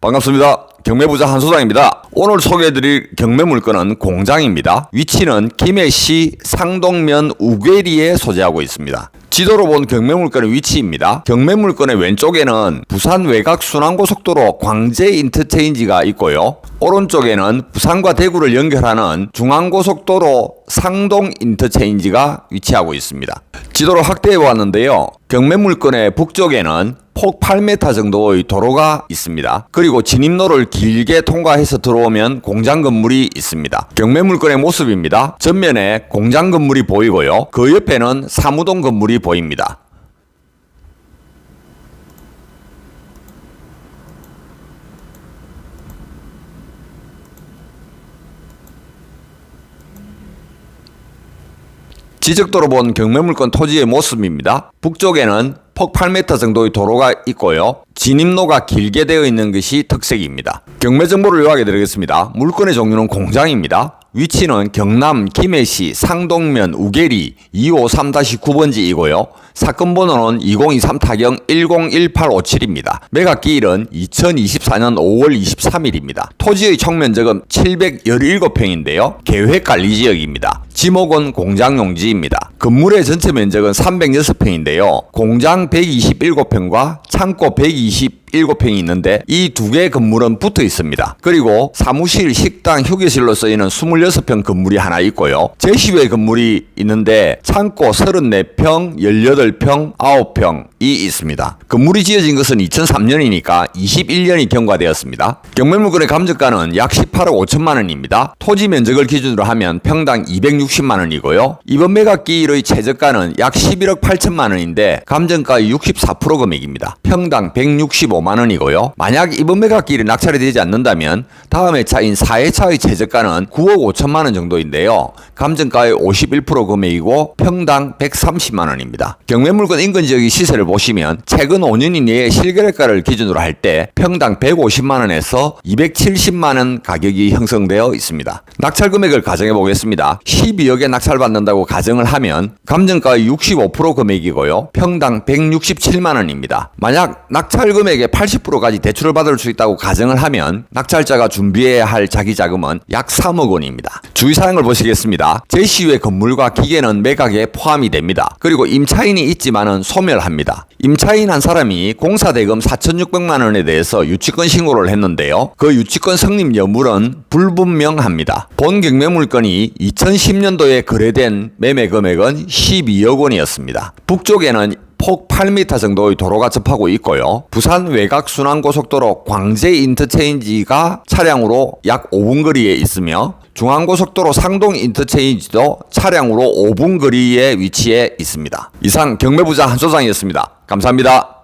반갑습니다. 경매부자 한소장입니다. 오늘 소개해드릴 경매 물건은 공장입니다. 위치는 김해시 상동면 우괴리에 소재하고 있습니다. 지도로 본 경매 물건의 위치입니다. 경매 물건의 왼쪽에는 부산 외곽 순환고속도로 광재 인터체인지가 있고요. 오른쪽에는 부산과 대구를 연결하는 중앙고속도로 상동 인터체인지가 위치하고 있습니다. 지도를 확대해 보았는데요. 경매 물건의 북쪽에는 폭 8m 정도의 도로가 있습니다. 그리고 진입로를 길게 통과해서 들어오면 공장 건물이 있습니다. 경매 물건의 모습입니다. 전면에 공장 건물이 보이고요. 그 옆에는 사무동 건물이 보입니다. 지적도로 본 경매물건 토지의 모습입니다. 북쪽에는 폭 8m 정도의 도로가 있고요. 진입로가 길게 되어 있는 것이 특색입니다. 경매 정보를 요약해 드리겠습니다. 물건의 종류는 공장입니다. 위치는 경남 김해시 상동면 우계리 253-9번지이고요. 사건 번호는 2023 타경 101857입니다. 매각기일은 2024년 5월 23일입니다. 토지의 총면적은 717평인데요. 계획관리지역입니다. 지목은 공장용지입니다. 건물의 전체 면적은 306평인데요. 공장 127평과 창고 127평이 있는데 이 두 개 건물은 붙어 있습니다. 그리고 사무실, 식당, 휴게실로 쓰이는 26평 건물이 하나 있고요. 제시외 건물이 있는데 창고 34평, 18평, 9평이 있습니다. 건물이 지어진 것은 2003년이니까 21년이 경과되었습니다. 경매물건의 감정가는 약 18억 5천만 원입니다. 토지 면적을 기준으로 하면 평당 260만 원이고요. 이번 매각기 일의 최저가는 약 11억 8천만 원인데 감정가의 64% 금액입니다. 평당 165만 원이고요. 만약 이번 매각기일이 낙찰이 되지 않는다면 다음 회차인 4회차의 최저가는 9억 5천만 원 정도인데요. 감정가의 51% 금액이고 평당 130만 원입니다. 경매물건 인근 지역의 시세를 보시면 최근 5년 이내의 실거래가를 기준으로 할 때 평당 150만 원에서 270만 원 가격이 형성되어 있습니다. 낙찰 금액을 가정해 보겠습니다. 12억에 낙찰받는다고 가정을 하면 감정가의 65% 금액이고요. 평당 167만 원입니다. 만약 낙찰 금액의 80%까지 대출을 받을 수 있다고 가정을 하면 낙찰자가 준비해야 할 자기 자금은 약 3억 원입니다. 주의사항을 보시겠습니다. 제시외 건물과 기계는 매각에 포함이 됩니다. 그리고 임차인이 있지만은 소멸합니다. 임차인 한 사람이 공사대금 4,600만 원에 대해서 유치권 신고를 했는데요. 그 유치권 성립 여물은 불분명합니다. 본 경매 물건이 2010년도에 거래된 매매 금액은 12억 원이었습니다. 북쪽에는 폭 8m 정도의 도로가 접하고 있고요. 부산 외곽 순환고속도로 광재 인터체인지가 차량으로 약 5분 거리에 있으며 중앙고속도로 상동 인터체인지도 차량으로 5분 거리에 위치해 있습니다. 이상 경매부자 한소장이었습니다. 감사합니다.